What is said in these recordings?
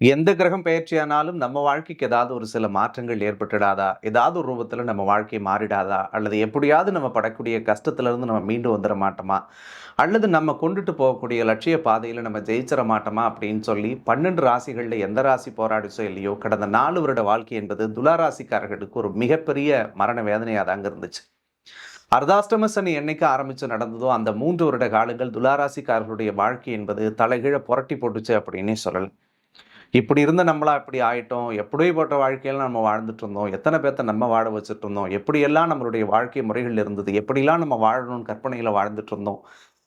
எந்த கிரகம் பயிற்சியானாலும் நம்ம வாழ்க்கைக்கு ஏதாவது ஒரு சில மாற்றங்கள் ஏற்பட்டுடாதா? ஏதாவது ஒரு ரூபத்தில் நம்ம வாழ்க்கை மாறிடாதா? அல்லது எப்படியாவது நம்ம படக்கூடிய கஷ்டத்துலேருந்து நம்ம மீண்டு வந்துட மாட்டோமா? அல்லது நம்ம கொண்டுட்டு போகக்கூடிய லட்சிய பாதையில் நம்ம ஜெயிச்சிட மாட்டோமா? அப்படின்னு சொல்லி பன்னெண்டு ராசிகளில் எந்த ராசி போராடிச்சோ இல்லையோ கடந்த நாலு வருட வாழ்க்கை என்பது துளாராசிக்காரர்களுக்கு ஒரு மிகப்பெரிய மரண வேதனையாக தாங்க இருந்துச்சு. அர்தாஷ்டம சனி என்னைக்கு ஆரம்பித்து நடந்ததோ அந்த மூன்று வருட காலங்கள் துளாராசிக்காரர்களுடைய வாழ்க்கை என்பது தலைகீழ புரட்டி போட்டுச்சு அப்படின்னே சொல்லலாம். இப்படி இருந்த நம்மளா இப்படி ஆயிட்டோம் எப்படி போட்ட வாழ்க்கையில நம்ம வாழ்ந்துட்டு இருந்தோம் எத்தனை பேர்த்த நம்ம வாழ வச்சுட்டு இருந்தோம் எப்படியெல்லாம் நம்மளுடைய வாழ்க்கை முறைகள் இருந்தது எப்படிலாம் நம்ம வாழணும்னு கற்பனையில் வாழ்ந்துட்டு இருந்தோம்.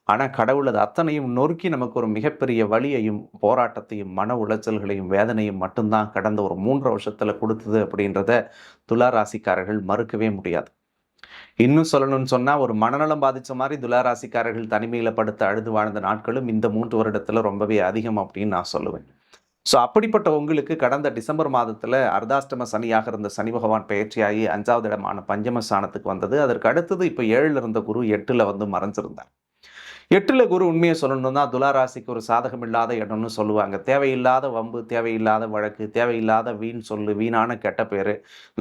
ஆனால் கடவுள் அது அத்தனையும் நொறுக்கி நமக்கு ஒரு மிகப்பெரிய வழியையும் போராட்டத்தையும் மன உளைச்சல்களையும் வேதனையும் மட்டும்தான் கடந்த ஒரு மூன்று வருஷத்தில் கொடுத்தது அப்படின்றத துளாராசிக்காரர்கள் மறுக்கவே முடியாது. இன்னும் சொல்லணும்னு சொன்னால் ஒரு மனநலம் பாதித்த மாதிரி துளாராசிக்காரர்கள் தனிமையில் படுத்து அழுது வாழ்ந்த நாட்களும் இந்த மூன்று வருடத்தில் ரொம்பவே அதிகம் அப்படின்னு நான் சொல்லுவேன். ஸோ அப்படிப்பட்ட உங்களுக்கு கடந்த டிசம்பர் மாதத்தில் அர்தாஷ்டம சனியாக இருந்த சனி பகவான் பயிற்சியாகி அஞ்சாவது இடமான பஞ்சம ஸ்தானத்துக்கு வந்தது. அதற்கு அடுத்தது இப்போ ஏழில் இருந்த குரு எட்டில் வந்து மறைஞ்சிருந்தார். எட்டில் குரு உண்மையை சொல்லணும்னா துளாராசிக்கு ஒரு சாதகம் இல்லாத இடம்னு சொல்லுவாங்க. தேவையில்லாத வம்பு தேவையில்லாத வழக்கு தேவையில்லாத வீண் சொல்லு வீணான கெட்ட பேர்.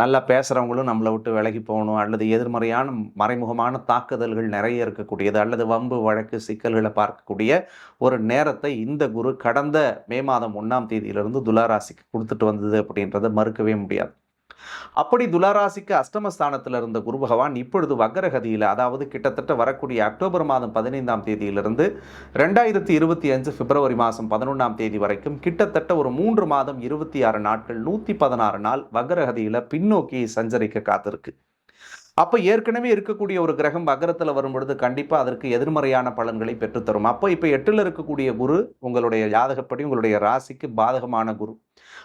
நல்லா பேசுகிறவங்களும் நம்மளை விட்டு விலகி போகணும். அல்லது எதிர்மறையான மறைமுகமான தாக்குதல்கள் நிறைய இருக்கக்கூடியது. அல்லது வம்பு வழக்கு சிக்கல்களை பார்க்கக்கூடிய ஒரு நேரத்தை இந்த குரு கடந்த மே மாதம் ஒன்றாம் தேதியிலிருந்து துளாராசிக்கு கொடுத்துட்டு வந்தது அப்படின்றத மறுக்கவே முடியாது. அப்படி துளாராசிக்கு அஷ்டமஸ்தானத்தில் இருந்த குரு பகவான் இப்பொழுது வக்கரகதியில் அதாவது கிட்டத்தட்ட வரக்கூடிய அக்டோபர் மாதம் பதினைந்தாம் தேதியிலிருந்து ரெண்டாயிரத்தி இருபத்தி அஞ்சு பிப்ரவரி மாதம் பதினொன்றாம் தேதி வரைக்கும் கிட்டத்தட்ட ஒரு மூன்று மாதம் இருபத்தி ஆறு நாட்கள் நூற்றி பதினாறு நாள் வக்கரகதியில் பின்னோக்கி சஞ்சரிக்க காத்திருக்கு. அப்போ ஏற்கனவே இருக்கக்கூடிய ஒரு கிரகம் வக்கரத்தில் வரும்பொழுது கண்டிப்பாக அதற்கு எதிர்மறையான பலன்களை பெற்றுத்தரும் அப்போ இப்போ எட்டில் இருக்கக்கூடிய குரு உங்களுடைய ஜாதகப்படி உங்களுடைய ராசிக்கு பாதகமான குரு.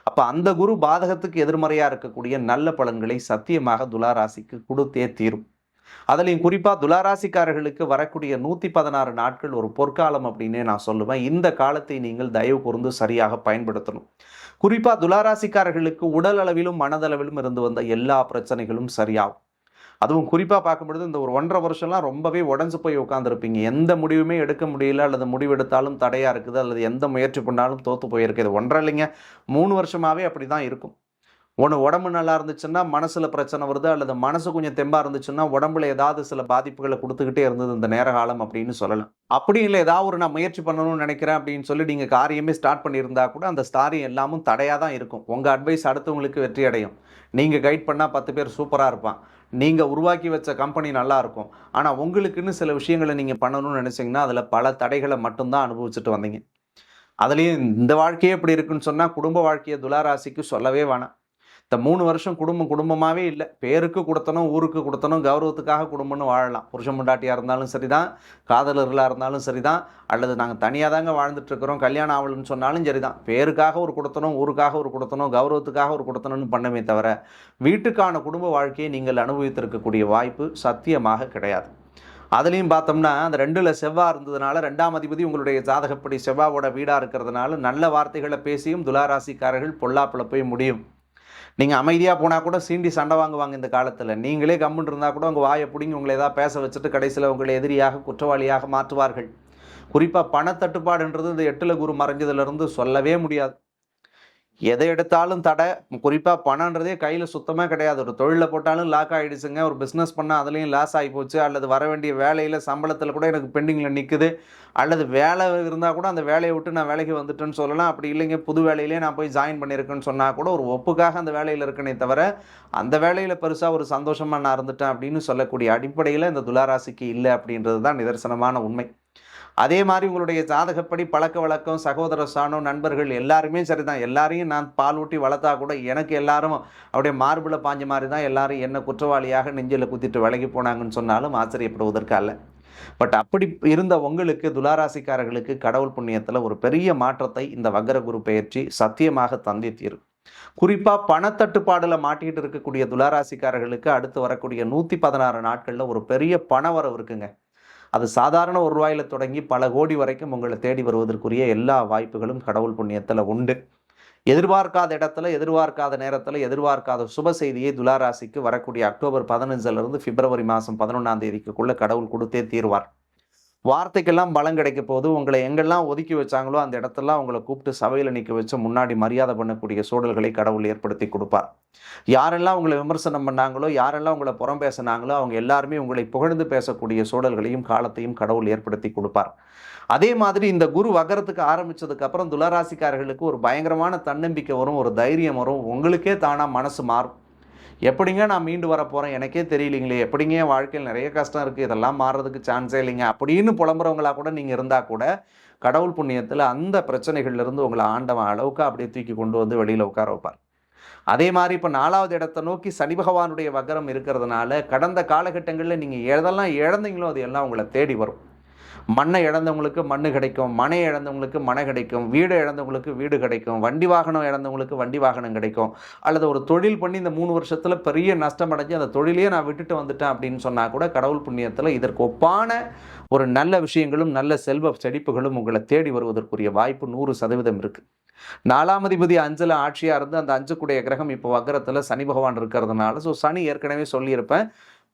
அப்போ அந்த குரு பாதகத்துக்கு எதிர்மறையாக இருக்கக்கூடிய நல்ல பலன்களை சத்தியமாக துளாராசிக்கு கொடுத்தே தீரும். அதுலேயும் குறிப்பாக துளாராசிக்காரர்களுக்கு வரக்கூடிய நூற்றி பதினாறு நாட்கள் ஒரு பொற்காலம் அப்படின்னே நான் சொல்லுவேன். இந்த காலத்தை நீங்கள் தயவு கூர்ந்து சரியாக பயன்படுத்தணும். குறிப்பாக துளாராசிக்காரர்களுக்கு உடல் அளவிலும் மனதளவிலும் இருந்து வந்த எல்லா பிரச்சனைகளும் சரியாகும். அதுவும் குறிப்பாக பார்க்கும்பொழுது இந்த ஒரு ஒன்றரை வருஷம்லாம் ரொம்பவே உடஞ்சு போய் உட்காந்துருப்பீங்க எந்த முடிவுமே எடுக்க முடியல அல்லது முடிவெடுத்தாலும் தடையாக இருக்குது அல்லது எந்த முயற்சி பண்ணாலும் தோற்று போயிருக்கு இது ஒன்றரை இல்லைங்க. மூணு வருஷமாகவே அப்படி தான் இருக்கும். ஒன்று உடம்பு நல்லா இருந்துச்சுன்னா மனசில் பிரச்சனை வருது அல்லது மனசு கொஞ்சம் தெம்பாக இருந்துச்சுன்னா உடம்புல ஏதாவது சில பாதிப்புகளை கொடுத்துக்கிட்டே இருந்தது இந்த நேர காலம் அப்படின்னு சொல்லலாம். அப்படி இல்லை ஏதாவது ஒரு நான் முயற்சி பண்ணணும்னு நினைக்கிறேன் அப்படின்னு சொல்லி நீங்கள் காரியமே ஸ்டார்ட் பண்ணியிருந்தா கூட அந்த ஸ்டாரியம் எல்லாமும் தடையாக தான் இருக்கும். உங்கள் அட்வைஸ் அடுத்தவங்களுக்கு வெற்றி அடையும். நீங்கள் கைட் பண்ணால் பத்து பேர் சூப்பராக இருப்பான். நீங்கள் உருவாக்கி வச்ச கம்பெனி நல்லா இருக்கும். ஆனால் உங்களுக்குன்னு சில விஷயங்களை நீங்கள் பண்ணணும்னு நினச்சிங்கன்னா அதில் பல தடைகளை மட்டும்தான் அனுபவிச்சுட்டு வந்தீங்க. அதுலேயும் இந்த வாழ்க்கையே இப்படி இருக்குன்னு சொன்னால் குடும்ப வாழ்க்கையை துளாராசிக்கு சொல்லவே வேணாம். இந்த மூணு வருஷம் குடும்பம் குடும்பமாகவே இல்லை. பேருக்கு கொடுத்தனும் ஊருக்கு கொடுத்தனும் கௌரவத்துக்காக குடும்பம்னு வாழலாம். புருஷன் முண்டாட்டியாக இருந்தாலும் சரி தான் காதலர்களாக இருந்தாலும் சரி தான் அல்லது நாங்கள் தனியாக தாங்க வாழ்ந்துட்டு இருக்கிறோம். கல்யாணம் ஆகலன்னு சொன்னாலும் சரி தான் பேருக்காக ஒரு கொடுத்தனும் ஊருக்காக ஒரு கொடுத்தனும் கௌரவத்துக்காக ஒரு கொடுத்தனும்னு பண்ணமே தவிர வீட்டுக்கான குடும்ப வாழ்க்கையை நீங்கள் அனுபவித்திருக்கக்கூடிய வாய்ப்பு சத்தியமாக கிடையாது. அதுலேயும் பார்த்தோம்னா அந்த ரெண்டில் செவ்வாய் இருந்ததுனால ரெண்டாம் அதிபதி உங்களுடைய ஜாதகப்படி செவ்வாவோட வீடாக இருக்கிறதுனால நல்ல வார்த்தைகளை பேசியும் துளாராசிக்காரர்கள் பொல்லாப்பில் போய் முடியும். நீங்கள் அமைதியாக போனால் கூட சீண்டி சண்டை வாங்குவாங்க இந்த காலத்தில். நீங்களே கம்முன்னு இருந்தால் கூட உங்கள் வாயை பிடிங்கி உங்களை ஏதாவது பேச வச்சுட்டு கடைசியில் உங்களை எதிரியாக குற்றவாளியாக மாற்றுவார்கள். குறிப்பாக பணத்தட்டுப்பாடுன்றது இந்த எட்டில் குரு மறைஞ்சதுலேருந்து சொல்லவே முடியாது. எதை எடுத்தாலும் தடை. குறிப்பாக பணன்றதே கையில் சுத்தமாக கிடையாது. ஒரு தொழிலில் போட்டாலும் லாக் ஆகிடுச்சுங்க ஒரு பிஸ்னஸ் பண்ணால் அதுலேயும் லாஸ் ஆகி போச்சு. அல்லது வர வேண்டிய வேலையில் சம்பளத்தில் கூட எனக்கு பெண்டிங்கில் நிற்குது அல்லது வேலை இருந்தால் கூட அந்த வேலையை விட்டு நான் வேலைக்கு வந்துட்டேன்னு சொல்லலாம். அப்படி இல்லைங்க. புது வேலையிலே நான் போய் ஜாயின் பண்ணியிருக்கேன்னு சொன்னால் கூட ஒரு ஒப்புக்காக அந்த வேலையில் இருக்கனே தவிர அந்த வேலையில் பெருசாக ஒரு சந்தோஷமாக நான் இருந்துட்டேன் அப்படின்னு சொல்லக்கூடிய அடிப்படையில் இந்த துளாராசிக்கு இல்லை அப்படின்றது தான் நிதர்சனமான உண்மை. அதே மாதிரி உங்களுடைய ஜாதகப்படி பழக்க வழக்கம் சகோதர சாணம் நண்பர்கள் எல்லாருமே சரிதான். எல்லாரையும் நான் பால் ஊட்டி வளர்த்தா கூட எனக்கு எல்லாரும் அப்படியே மார்பில் பாஞ்ச மாதிரி தான் எல்லாரும் என்ன குற்றவாளியாக நெஞ்சில் குத்திட்டு விலகி போனாங்கன்னு சொன்னாலும் ஆச்சரியப்படுவதற்கு அல்ல. பட் அப்படி இருந்த உங்களுக்கு துளாராசிக்காரர்களுக்கு கடவுள் புண்ணியத்தில் ஒரு பெரிய மாற்றத்தை இந்த வக்கர குரு பயிற்சி சத்தியமாக தந்தி தீரும் குறிப்பாக பணத்தட்டுப்பாடில் மாட்டிக்கிட்டு இருக்கக்கூடிய துளாராசிக்காரர்களுக்கு அடுத்து வரக்கூடிய நூற்றி பதினாறு நாட்களில் ஒரு பெரிய பணவரவு இருக்குங்க. அது சாதாரண ஒரு ரூபாயில் தொடங்கி பல கோடி வரைக்கும் உங்களை தேடி வருவதற்குரிய எல்லா வாய்ப்புகளும் கடவுள் புண்ணியத்தில் உண்டு. எதிர்பார்க்காத இடத்துல எதிர்பார்க்காத நேரத்தில் எதிர்பார்க்காத சுப செய்தியை துலாராசிக்கு வரக்கூடிய அக்டோபர் பதினஞ்சிலிருந்து பிப்ரவரி மாதம் பதினொன்றாம் தேதிக்குள்ளே கடவுள் கொடுத்தே தீர்வார். வார்த்தைக்கெல்லாம் பலம் கிடைக்க போது உங்களை எங்கெல்லாம் ஒதுக்கி வச்சாங்களோ அந்த இடத்தெல்லாம் உங்களை கூப்பிட்டு சபையில் நிற்க வச்சு முன்னாடி மரியாதை பண்ணக்கூடிய சூழல்களை கடவுள் ஏற்படுத்தி கொடுப்பார். யாரெல்லாம் உங்களை விமர்சனம் பண்ணாங்களோ யாரெல்லாம் உங்களை புறம் பேசினாங்களோ அவங்க எல்லாருமே உங்களை புகழ்ந்து பேசக்கூடிய சூழல்களையும் காலத்தையும் கடவுள் ஏற்படுத்தி கொடுப்பார். அதே மாதிரி இந்த குரு வகரத்துக்கு ஆரம்பிச்சதுக்கு அப்புறம் துளராசிக்காரர்களுக்கு ஒரு பயங்கரமான தன்னம்பிக்கை வரும் ஒரு தைரியம் வரும். உங்களுக்கே தானாக மனசு மாறும். எப்படிங்க நான் மீண்டு வர போகிறேன் எனக்கே தெரியலீங்களே எப்படிங்க என் வாழ்க்கையில் நிறைய கஷ்டம் இருக்குது இதெல்லாம் மாறுறதுக்கு சான்ஸே இல்லைங்க அப்படின்னு புலம்புறவங்களா கூட நீங்கள் இருந்தால் கூட கடவுள் புண்ணியத்தில் அந்த பிரச்சனைகள்லேருந்து உங்களை ஆண்டவன் அளவுக்கு அப்படியே தூக்கி கொண்டு வந்து வெளியில் உட்கார வைப்பார். அதே மாதிரி இப்போ நாலாவது இடத்தை நோக்கி சனி பகவானுடைய வக்கரம் இருக்கிறதுனால கடந்த காலகட்டங்களில் நீங்கள் எதெல்லாம் இழந்தீங்களோ அது எல்லாம் உங்களை தேடி வரும். மண்ணை இழந்தவங்களுக்கு மண்ணு கிடைக்கும் மனை இழந்தவங்களுக்கு மனை கிடைக்கும் வீடு இழந்தவங்களுக்கு வீடு கிடைக்கும் வண்டி வாகனம் இழந்தவங்களுக்கு வண்டி வாகனம் கிடைக்கும் அல்லது ஒரு தொழில் பண்ணி இந்த மூணு வருஷத்தில் பெரிய நஷ்டம் அடைஞ்சு அந்த தொழிலையே நான் விட்டுட்டு வந்துட்டேன் அப்படின்னு சொன்னால் கூட கடவுள் புண்ணியத்தில் இதற்கு ஒப்பான ஒரு நல்ல விஷயங்களும் நல்ல செல்வ செழிப்புகளும் உங்களை தேடி வருவதற்குரிய வாய்ப்பு நூறு சதவீதம் இருக்குது நாலாம் அதிபதி அஞ்சில் ஆட்சியாக இருந்து அந்த அஞ்சுக்குடைய கிரகம் இப்போ வக்கரத்தில் சனி பகவான் இருக்கிறதுனால ஸோ சனி ஏற்கனவே சொல்லியிருப்பேன்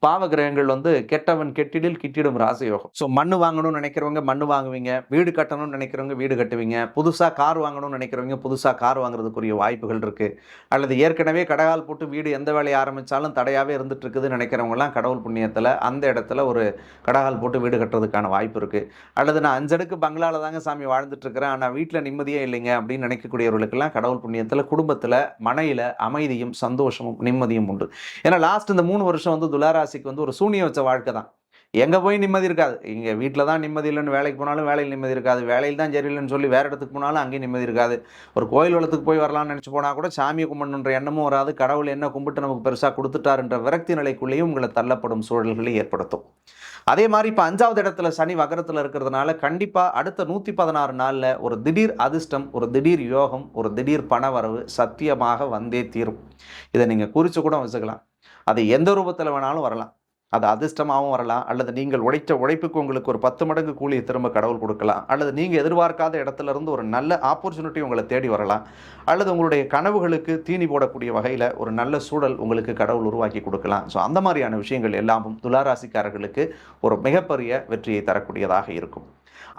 பாவ கிரகங்கள் வந்து கெட்டவன் கெட்டிடில் கிட்டிடும் ராசயோகம் ஸோ மண்ணு வாங்கணும்னு நினைக்கிறவங்க மண்ணு வாங்குவீங்க வீடு கட்டணும்னு நினைக்கிறவங்க வீடு கட்டுவீங்க புதுசாக கார் வாங்கணும்னு நினைக்கிறவங்க புதுசாக கார் வாங்குறதுக்குரிய வாய்ப்புகள் இருக்குது அல்லது ஏற்கனவே கடகால் போட்டு வீடு எந்த வேலையை ஆரம்பித்தாலும் தடையாகவே இருந்துட்டு இருக்குதுன்னு நினைக்கிறவங்கலாம் கடவுள் புண்ணியத்தில் அந்த இடத்துல ஒரு கடகால் போட்டு வீடு கட்டுறதுக்கான வாய்ப்பு இருக்குது அல்லது நான் அஞ்சடுக்கு பங்களாவில் தாங்க சாமி வாழ்ந்துட்டுருக்கிறேன் ஆனால் வீட்டில் நிம்மதியே இல்லைங்க அப்படின்னு நினைக்கக்கூடியவர்களுக்கெல்லாம் கடவுள் புண்ணியத்தில் குடும்பத்தில் மனையில் அமைதியும் சந்தோஷமும் நிம்மதியும் உண்டு. ஏன்னா லாஸ்ட் இந்த மூணு வருஷம் வந்து ராசிக்கு வந்து ஒரு சூனியம் வச்ச வாழ்க்கை தான். எங்கே போய் நிம்மதி இருக்காது? இங்கே வீட்டில் தான் நிம்மதி இல்லைன்னு வேலைக்கு போனாலும் வேலையில் நிம்மதி இருக்காது. வேலையில் தான் சரியில்லைன்னு சொல்லி வேறு இடத்துக்கு போனாலும் அங்கேயும் நிம்மதி இருக்காது. ஒரு கோயில் வளத்துக்கு போய் வரலாம்னு நினச்சி போனால் கூட சாமியை கும்பிடணுன்ற எண்ணமும் வராது. கடவுள் என்ன கும்பிட்டு நமக்கு பெருசாக கொடுத்துட்டாருன்ற விரக்தி நிலைக்குள்ளேயும் உங்களை தள்ளப்படும் சூழல்களை ஏற்படுத்தும். அதே மாதிரி இப்போ அஞ்சாவது இடத்துல சனி வகரத்தில் இருக்கிறதுனால கண்டிப்பாக அடுத்த நூற்றி பதினாறு நாளில் ஒரு திடீர் அதிர்ஷ்டம் ஒரு திடீர் யோகம் ஒரு திடீர் பணவரவு சத்தியமாக வந்தே தீரும். இதை நீங்கள் குறித்து கூட வச்சுக்கலாம். அது எந்த ரூபத்தில் வேணாலும் வரலாம். அது அதிர்ஷ்டமாகவும் வரலாம். அல்லது நீங்கள் உழைத்த உழைப்புக்கு உங்களுக்கு ஒரு பத்து மடங்கு கூலியை திரும்ப கடவுள் கொடுக்கலாம். அல்லது நீங்கள் எதிர்பார்க்காத இடத்துல இருந்து ஒரு நல்ல ஆப்பர்ச்சுனிட்டி உங்களை தேடி வரலாம். அல்லது உங்களுடைய கனவுகளுக்கு தீனி போடக்கூடிய வகையில் ஒரு நல்ல சூழல் உங்களுக்கு கடவுள் உருவாக்கி கொடுக்கலாம். ஸோ அந்த மாதிரியான விஷயங்கள் எல்லாமும் துளாராசிக்காரர்களுக்கு ஒரு மிகப்பெரிய வெற்றியை தரக்கூடியதாக இருக்கும்.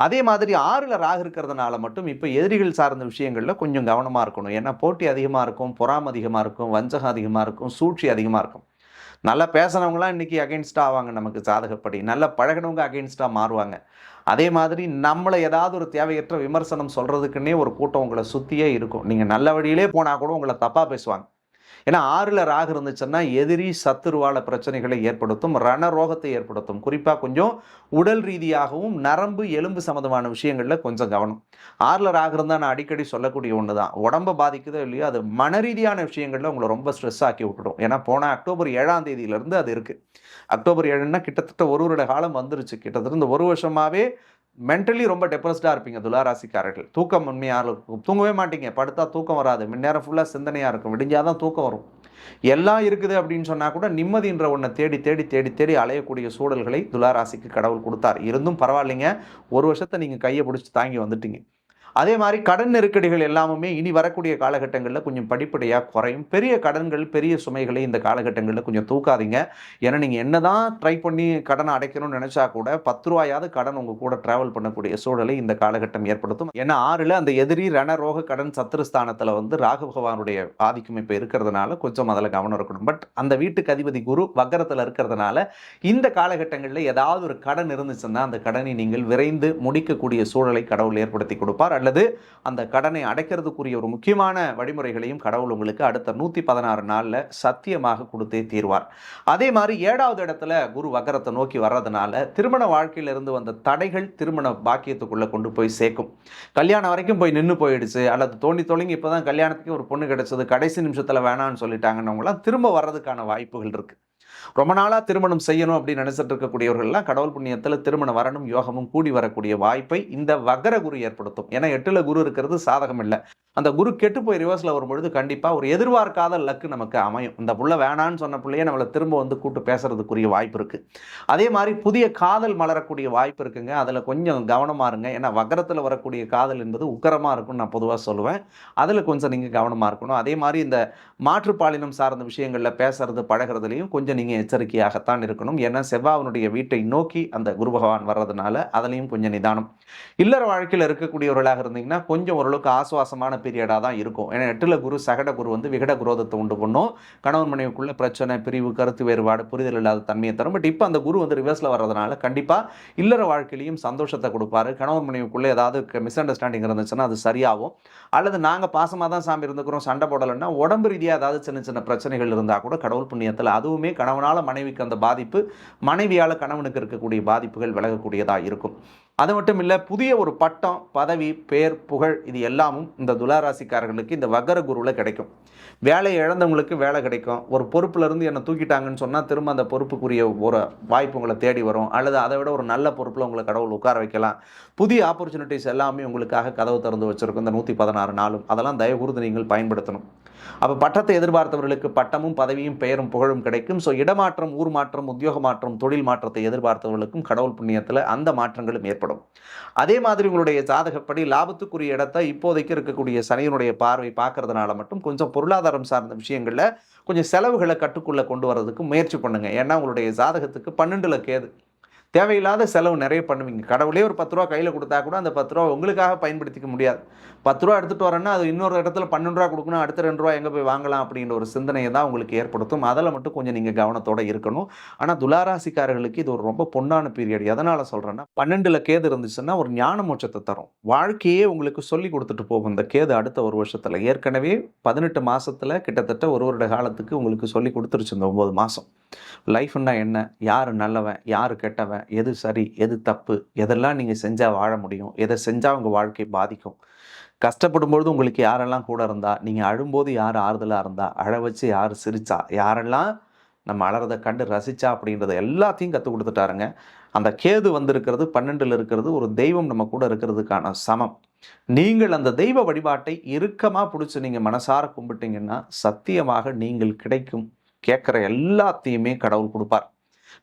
அதே மாதிரி ஆறில் ராகு இருக்கிறதுனால மட்டும் இப்போ எதிரிகள் சார்ந்த விஷயங்களில் கொஞ்சம் கவனமாக இருக்கணும். ஏன்னா போட்டி அதிகமாக இருக்கும் பொறாம அதிகமாக இருக்கும் வஞ்சகம் அதிகமாக இருக்கும் சூழ்ச்சி அதிகமாக இருக்கும். நல்லா பேசுனவங்களாம் இன்றைக்கி அகெயின்ஸ்டாக ஆவாங்க நமக்கு சாதகப்படி நல்லா பழகினவங்க அகெயின்ஸ்டாக மாறுவாங்க. அதே மாதிரி நம்மளை ஏதாவது ஒரு தேவையற்ற விமர்சனம் சொல்கிறதுக்குன்னே ஒரு கூட்டம் உங்களை சுற்றியே இருக்கும். நீங்கள் நல்ல வழியிலே போனால் கூட உங்களை தப்பாக பேசுவாங்க. ஏன்னா ஆறில் ராகு இருந்துச்சுன்னா எதிரி சத்துருவால பிரச்சனைகளை ஏற்படுத்தும் ரணரோகத்தை ஏற்படுத்தும். குறிப்பாக கொஞ்சம் உடல் ரீதியாகவும் நரம்பு எலும்பு சம்மந்தமான விஷயங்களில் கொஞ்சம் கவனம். ஆறில் ராகு இருந்தால் நான் அடிக்கடி சொல்லக்கூடிய ஒன்று தான் உடம்பை பாதிக்குதோ இல்லையோ அது மன ரீதியான விஷயங்களில் உங்களை ரொம்ப ஸ்ட்ரெஸ் ஆக்கி விட்டுடும். ஏன்னா போன அக்டோபர் ஏழாம் தேதியிலேருந்து அது இருக்குது அக்டோபர் ஏழுன்னா கிட்டத்தட்ட ஒரு வருட காலம் வந்துருச்சு. கிட்டத்தட்ட இந்த ஒரு வருஷமாகவே மென்டலி ரொம்ப டெப்ரெஸ்டாக இருப்பீங்க துளாராசிக்காரர்கள். தூக்கம் உண்மையாக இருக்கும். தூங்கவே மாட்டீங்க. படுத்தா தூக்கம் வராது. நேரம் ஃபுல்லாக சிந்தனையாக இருக்கும். விடிஞ்சால் தான் தூக்கம் வரும். எல்லாம் இருக்குது அப்படின்னு சொன்னால் கூட நிம்மதின்ற ஒன்றை தேடி தேடி தேடி தேடி அலையக்கூடிய சூழல்களை துளாராசிக்கு கடவுள் கொடுத்தார். இருந்தும் பரவாயில்லைங்க. ஒரு வருஷத்தை நீங்கள் கையை பிடிச்சி தாங்கி வந்துட்டீங்க. அதே மாதிரி கடன் நெருக்கடிகள் எல்லாமுமே இனி வரக்கூடிய காலகட்டங்களில் கொஞ்சம் படிப்படியாக குறையும். பெரிய கடன்கள் பெரிய சுமைகளை இந்த காலகட்டங்களில் கொஞ்சம் தூக்காதீங்க. ஏன்னா நீங்கள் என்ன தான் ட்ரை பண்ணி கடனை அடைக்கணும்னு நினச்சா கூட பத்து ரூபாயாவது கடன் உங்கள் கூட ட்ராவல் பண்ணக்கூடிய சூழலை இந்த காலகட்டம் ஏற்படுத்தும். ஏன்னா ஆறில் அந்த எதிரி ரணரோக கடன் சத்துருஸ்தானத்தில் வந்து ராகு பகவானுடைய ஆதிக்கம் இப்போ இருக்கிறதுனால கொஞ்சம் அதில் கவனம் இருக்கணும். பட் அந்த வீட்டுக்கு அதிபதி குரு வக்கரத்தில் இருக்கிறதுனால இந்த காலகட்டங்களில் ஏதாவது ஒரு கடன் இருந்துச்சுன்னா அந்த கடனை நீங்கள் விரைந்து முடிக்கக்கூடிய சூழலை கடவுள் ஏற்படுத்தி கொடுப்பார். அல்லது அந்த கடனை அடைக்கிறதுக்குரிய ஒரு முக்கியமான வழிமுறைகளையும் கடவுள் உங்களுக்கு அடுத்த நூற்றி பதினாறு நாளில் சத்தியமாக கொடுத்தே தீர்வார். அதே மாதிரி ஏழாவது இடத்துல குரு வக்கரத்தை நோக்கி வர்றதுனால திருமண வாழ்க்கையிலிருந்து வந்த தடைகள் திருமண பாக்கியத்துக்குள்ளே கொண்டு போய் சேர்க்கும். கல்யாணம் வரைக்கும் போய் நின்று போயிடுச்சு அல்லது தோண்டி தொலைங்கி இப்போ தான் கல்யாணத்துக்கு ஒரு பொண்ணு கிடைச்சது கடைசி நிமிஷத்தில் வேணான்னு சொல்லிட்டாங்கன்னவங்களாம் திரும்ப வர்றதுக்கான வாய்ப்புகள் இருக்குது ரொம்ப நாளாக திருமணம் செய்யணும் அப்படின்னு நினைச்சிட்டு இருக்கக்கூடியவர்கள்லாம் கடவுள் புண்ணியத்தில் திருமண வரணும் யோகமும் கூடி வரக்கூடிய வாய்ப்பை இந்த வகர குரு ஏற்படுத்தும். ஏன்னா எட்டுல குரு இருக்கிறது சாதகம் இல்லை அந்த குரு கெட்டு போய் ரிவர்ஸில் வரும்பொழுது கண்டிப்பாக ஒரு எதிர்பார்க்காத லக்கு நமக்கு அமையும். இந்த புள்ள வேணான்னு சொன்ன பிள்ளையே நம்மளை திரும்ப வந்து கூட்டு பேசுறதுக்குரிய வாய்ப்பு இருக்குது அதே மாதிரி புதிய காதல் மலரக்கூடிய வாய்ப்பு இருக்குங்க. அதில் கொஞ்சம் கவனமாக இருங்க. ஏன்னா வக்கரத்தில் வரக்கூடிய காதல் என்பது உக்கரமாக இருக்கும்னு நான் பொதுவாக சொல்லுவேன். அதில் கொஞ்சம் நீங்கள் கவனமாக இருக்கணும். அதே மாதிரி இந்த மாற்றுப்பாலினம் சார்ந்த விஷயங்களில் பேசுறது பழகிறதுலையும் கொஞ்சம் நீங்கள் எச்சரிக்கையாகத்தான் இருக்கணும். ஏன்னா செவ்வாவனுடைய வீட்டை நோக்கி அந்த குரு பகவான் வர்றதுனால அதுலேயும் கொஞ்சம் நிதானம். இல்லற வாழ்க்கையில் இருக்கக்கூடியவர்களாக இருந்தீங்கன்னா கொஞ்சம் ஓரளவுக்கு ஆசுவாசமான பீரியடாக தான் இருக்கும். ஏன்னா எட்டில் குரு சகட குரு வந்து விகட குரோதத்தை உண்டு பண்ணும். கணவன் மனைவிக்குள்ள பிரச்சனை பிரிவு கருத்து வேறுபாடு புரிதல் இல்லாத தன்மையை தரும். பட் இப்போ அந்த குரு வந்து ரிவர்ஸில் வர்றதுனால கண்டிப்பாக இல்லற வாழ்க்கையிலையும் சந்தோஷத்தை கொடுப்பாரு. கணவன் மனைவிக்குள்ளே ஏதாவது மிஸ் அண்டர்ஸ்டாண்டிங் இருந்துச்சுன்னா அது சரியாகும். அல்லது நாங்கள் பாசமாக தான் சாமி இருந்துக்கிறோம் சண்டை போடலைன்னா உடம்பு ரீதியாக ஏதாவது சின்ன சின்ன பிரச்சனைகள் இருந்தால் கூட கடவுள் புண்ணியத்தில் அதுவுமே கணவனால் மனைவிக்கு அந்த பாதிப்பு மனைவியால் கணவனுக்கு இருக்கக்கூடிய பாதிப்புகள் விலகக்கூடியதாக இருக்கும். அது மட்டும் இல்லை புதிய ஒரு பட்டம் பதவி பேர் புகழ் இது எல்லாமும் இந்த துளாராசிக்காரர்களுக்கு இந்த வக்கர குருவில் கிடைக்கும். வேலையை இழந்தவங்களுக்கு வேலை கிடைக்கும். ஒரு பொறுப்புல இருந்து என்னை தூக்கிட்டாங்கன்னு சொன்னால் திரும்ப அந்த பொறுப்புக்குரிய ஒரு வாய்ப்பு உங்களை தேடி வரும். அல்லது அதை விட ஒரு நல்ல பொறுப்பில் உங்களை கடவுள் உட்கார வைக்கலாம். புதிய ஆப்பர்ச்சுனிட்டிஸ் எல்லாமே உங்களுக்காக கதவு திறந்து வச்சுருக்கும். இந்த நூற்றி பதினாறு நாளும். அதெல்லாம் தயவுகூர்ந்து நீங்கள் பயன்படுத்தணும். அப்போ பட்டத்தை எதிர்பார்த்தவர்களுக்கு பட்டமும் பதவியும் பெயரும் புகழும் கிடைக்கும். ஸோ இடமாற்றம் ஊர் மாற்றம் உத்தியோக மாற்றம் தொழில் மாற்றத்தை எதிர்பார்த்தவர்களுக்கும் கடவுள் புண்ணியத்தில் அந்த மாற்றங்களும் ஏற்படும் அதே மாதிரி உங்களுடைய ஜாதகப்படி லாபத்துக்குரிய இடத்தை இப்போதைக்கு இருக்கக்கூடிய சனியினுடைய பார்வை பார்க்கறதுனால மட்டும் கொஞ்சம் பொருளாதாரம் சார்ந்த விஷயங்களில் கொஞ்சம் செலவுகளை கட்டுக்குள்ளே கொண்டு வரதுக்கு முயற்சி பண்ணுங்கள் ஏன்னா உங்களுடைய ஜாதகத்துக்கு பன்னெண்டில் கேது. தேவையில்லாத செலவு நிறைய பண்ணுவீங்க. கடவுளே ஒரு பத்து ரூபா கையில் கொடுத்தா கூட அந்த பத்து ரூபா உங்களுக்காக பயன்படுத்திக்க முடியாது. பத்து ரூபா எடுத்துகிட்டு வரேன்னா அது இன்னொரு இடத்துல பன்னெண்டு ரூபா கொடுக்கணும் அடுத்த ரெண்டு ரூபா எங்கே போய் வாங்கலாம் அப்படின்ற ஒரு சிந்தனையை தான் உங்களுக்கு ஏற்படுத்தும். அதில் மட்டும் கொஞ்சம் நீங்கள் கவனத்தோடு இருக்கணும். ஆனால் துளாராசிக்காரர்களுக்கு இது ஒரு ரொம்ப பொன்னான பீரியட் எதனால் சொல்கிறேன்னா பன்னெண்டில் கேது இருந்துச்சுன்னா ஒரு ஞான மோட்சத்தை தரும். வாழ்க்கையே உங்களுக்கு சொல்லி கொடுத்துட்டு போகும். இந்த கேது அடுத்த ஒரு வருஷத்தில் ஏற்கனவே பதினெட்டு மாதத்தில் கிட்டத்தட்ட ஒரு வருட காலத்துக்கு உங்களுக்கு சொல்லி கொடுத்துருச்சு இந்த ஒம்பது மாதம் லைஃப்னா என்ன? யார் நல்லவன்? யார் கெட்டவன்? எது சரி? எது தப்பு? எதெல்லாம் நீங்கள் செஞ்சால் வாழ முடியும்? எதை செஞ்சால் உங்கள் வாழ்க்கை பாதிக்கும்? கஷ்டப்படும் பொழுது உங்களுக்கு யாரெல்லாம் கூட இருந்தா? நீங்கள் அழும்போது யார் ஆறுதலாக இருந்தா? அழ வச்சு யார் சிரிச்சா? யாரெல்லாம் நம்ம அழறதை கண்டு ரசிச்சா அப்படின்றத எல்லாத்தையும் கற்றுக் கொடுத்துட்டாருங்க. அந்த கேது வந்திருக்கிறது பன்னெண்டில் இருக்கிறது ஒரு தெய்வம் நம்ம கூட இருக்கிறதுக்கான சமம். நீங்கள் அந்த தெய்வ வழிபாட்டை இறுக்கமாக பிடிச்சி நீங்கள் மனசார கும்பிட்டீங்கன்னா சத்தியமாக நீங்கள் கிடைக்கும். கேட்குற எல்லாத்தையுமே கடவுள் கொடுப்பார்.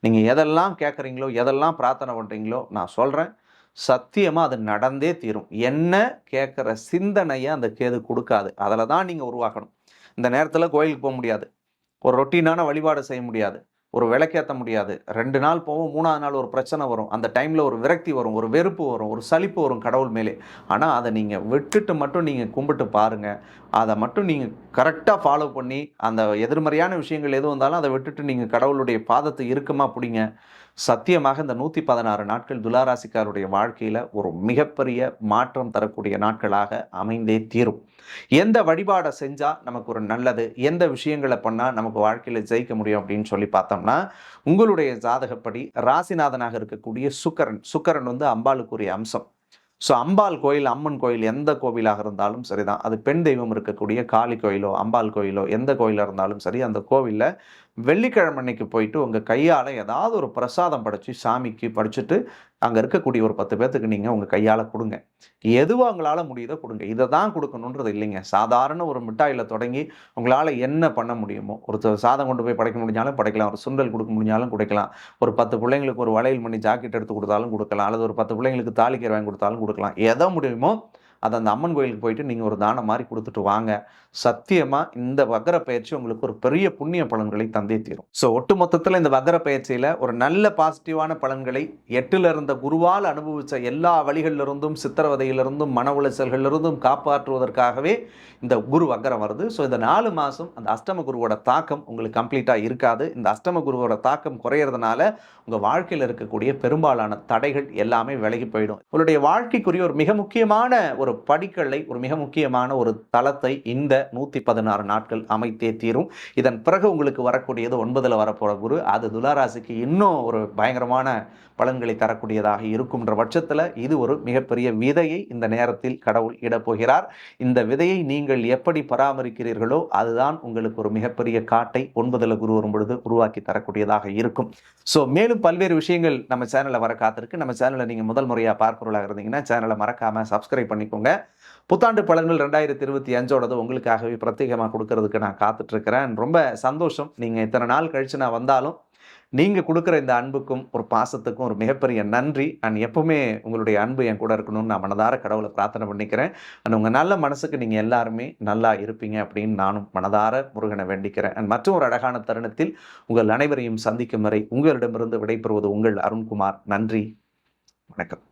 நீங்கள் எதெல்லாம் கேட்குறீங்களோ எதெல்லாம் பிரார்த்தனை பண்ணுறீங்களோ நான் சொல்கிறேன் சத்தியமாக அது நடந்தே தீரும். என்ன கேட்குற சிந்தனையை அந்த கேது கொடுக்காது. அதில் தான் நீங்கள் உருவாக்கணும் இந்த நேரத்தில் கோயிலுக்கு போக முடியாது. ஒரு ரொட்டீனான வழிபாடு செய்ய முடியாது. ஒரு விளக்கேற்ற முடியாது. ரெண்டு நாள் போவோம் மூணாவது நாள் ஒரு பிரச்சனை வரும். அந்த டைமில் ஒரு விரக்தி வரும் ஒரு வெறுப்பு வரும் ஒரு சலிப்பு வரும் கடவுள் மேலே. ஆனால் அதை நீங்கள் விட்டுட்டு மட்டும் நீங்கள் கும்பிட்டு பாருங்கள் அதை மட்டும் நீங்கள் கரெக்டாக ஃபாலோ பண்ணி அந்த எதிர்மறையான விஷயங்கள் எது வந்தாலும் அதை விட்டுட்டு நீங்கள் கடவுளுடைய பாதத்தை இறுக்கமாக பிடிங்க. சத்தியமாக இந்த நூற்றி பதினாறு நாட்கள் துலாராசிக்காருடைய வாழ்க்கையில் ஒரு மிகப்பெரிய மாற்றம் தரக்கூடிய நாட்களாக அமைந்தே தீரும். எந்த வழிபாடை செஞ்சால் நமக்கு ஒரு நல்லது? எந்த விஷயங்களை பண்ணால் நமக்கு வாழ்க்கையில் ஜெயிக்க முடியும் அப்படின்னு சொல்லி பார்த்தோம்னா உங்களுடைய ஜாதகப்படி ராசிநாதனாக இருக்கக்கூடிய சுக்கரன் சுக்கரன் வந்து அம்பாளுக்குரிய அம்சம். ஸோ அம்பாள் கோயில் அம்மன் கோயில் எந்த கோவிலாக இருந்தாலும் சரிதான். அது பெண் தெய்வம் இருக்கக்கூடிய காளி கோயிலோ அம்பாள் கோயிலோ எந்த கோயிலாக இருந்தாலும் சரி அந்த கோவிலில் வெள்ளிக்கிழமை அன்னைக்கு போயிட்டு உங்கள் கையால் ஏதாவது ஒரு பிரசாதம் படைச்சி சாமிக்கு படிச்சுட்டு அங்கே இருக்கக்கூடிய ஒரு பத்து பேர்த்துக்கு நீங்கள் உங்கள் கையால் கொடுங்க. எதுவாக உங்களால் முடியுதோ கொடுங்க. இதை தான் கொடுக்கணுன்றது இல்லைங்க. சாதாரண ஒரு மிட்டாயில் தொடங்கி உங்களால் என்ன பண்ண முடியுமோ ஒரு சாதம் கொண்டு போய் படைக்க முடிஞ்சாலும் படைக்கலாம். ஒரு சுண்டல் கொடுக்க முடிஞ்சாலும் கொடுக்கலாம். ஒரு பத்து பிள்ளைங்களுக்கு ஒரு வளையல் பண்ணி ஜாக்கெட் எடுத்து கொடுத்தாலும் கொடுக்கலாம். அல்லது ஒரு பத்து பிள்ளைங்களுக்கு தாலிக்கீரை வாங்கி கொடுத்தாலும் கொடுக்கலாம். எதை முடியுமோ அதை அந்த அம்மன் கோயிலுக்கு போயிட்டு நீங்கள் ஒரு தானம் மாதிரி கொடுத்துட்டு வாங்க. சத்தியமாக இந்த வக்கர பயிற்சி உங்களுக்கு ஒரு பெரிய புண்ணிய பலன்களை தந்தே தீரும். ஸோ ஒட்டு மொத்தத்தில் இந்த வக்கர பயிற்சியில் ஒரு நல்ல பாசிட்டிவான பலன்களை எட்டில் இருந்த குருவால் அனுபவித்த எல்லா வழிகளிலிருந்தும் சித்திரவதையிலிருந்தும் மன உளைச்சல்களிலிருந்தும் காப்பாற்றுவதற்காகவே இந்த குரு வக்கரம் வருது. ஸோ இந்த நாலு மாதம் அந்த அஷ்டம குருவோட தாக்கம் உங்களுக்கு கம்ப்ளீட்டாக இருக்காது. இந்த அஷ்டம குருவோட தாக்கம் குறையிறதுனால உங்கள் வாழ்க்கையில் இருக்கக்கூடிய பெரும்பாலான தடைகள் எல்லாமே விலகி போயிடும். உங்களுடைய வாழ்க்கைக்குரிய ஒரு மிக முக்கியமான ஒரு படிக்கல்லை ஒரு மிக முக்கியமான ஒரு தளத்தை இந்த நூற்றி பதினாறு நாட்கள் அமைத்தே தீரும். இதன் பிறகு உங்களுக்கு வரக்கூடியது ஒன்பதில் வரப்போகிற குரு. அது துளாராசிக்கு இன்னும் ஒரு பயங்கரமான பலன்களை தரக்கூடியதாக இருக்கும்ன்ற பட்சத்தில் இது ஒரு மிகப்பெரிய விதையை இந்த நேரத்தில் கடவுள் இடப்போகிறார். இந்த விதையை நீங்கள் எப்படி பராமரிக்கிறீர்களோ அதுதான் உங்களுக்கு ஒரு மிகப்பெரிய காட்டை ஒன்பதில் குரு வரும் பொழுது உருவாக்கி தரக்கூடியதாக இருக்கும். ஸோ மேலும் பல்வேறு விஷயங்கள் நம்ம சேனலில் வர காத்திருக்கு. நம்ம சேனலை நீங்கள் முதல் முறையாக பார்ப்பவர்களாக இருந்தீங்கன்னா சேனலை மறக்காமல் சப்ஸ்கிரைப் பண்ணிக்கோங்க. பண்ணுறவங்க புத்தாண்டு பலன்கள் ரெண்டாயிரத்தி இருபத்தி அஞ்சோடது உங்களுக்காகவே பிரத்யேகமாக கொடுக்கறதுக்கு நான் காத்துட்ருக்கிறேன். ரொம்ப சந்தோஷம். நீங்கள் இத்தனை நாள் கழித்து நான் வந்தாலும் நீங்கள் கொடுக்குற இந்த அன்புக்கும் ஒரு பாசத்துக்கும் ஒரு மிகப்பெரிய நன்றி. அண்ட் எப்போவுமே உங்களுடைய அன்பு என் கூட இருக்கணும்னு நான் மனதார கடவுளை பிரார்த்தனை பண்ணிக்கிறேன். அண்ட் உங்கள் நல்ல மனசுக்கு நீங்கள் எல்லாருமே நல்லா இருப்பீங்க அப்படின்னு நானும் மனதார முருகனை வேண்டிக்கிறேன். அண்ட் மற்றும் ஒரு அழகான தருணத்தில் உங்கள் அனைவரையும் சந்திக்கும் வரை உங்களிடமிருந்து விடைபெறுவது உங்கள் அருண்குமார். நன்றி. வணக்கம்.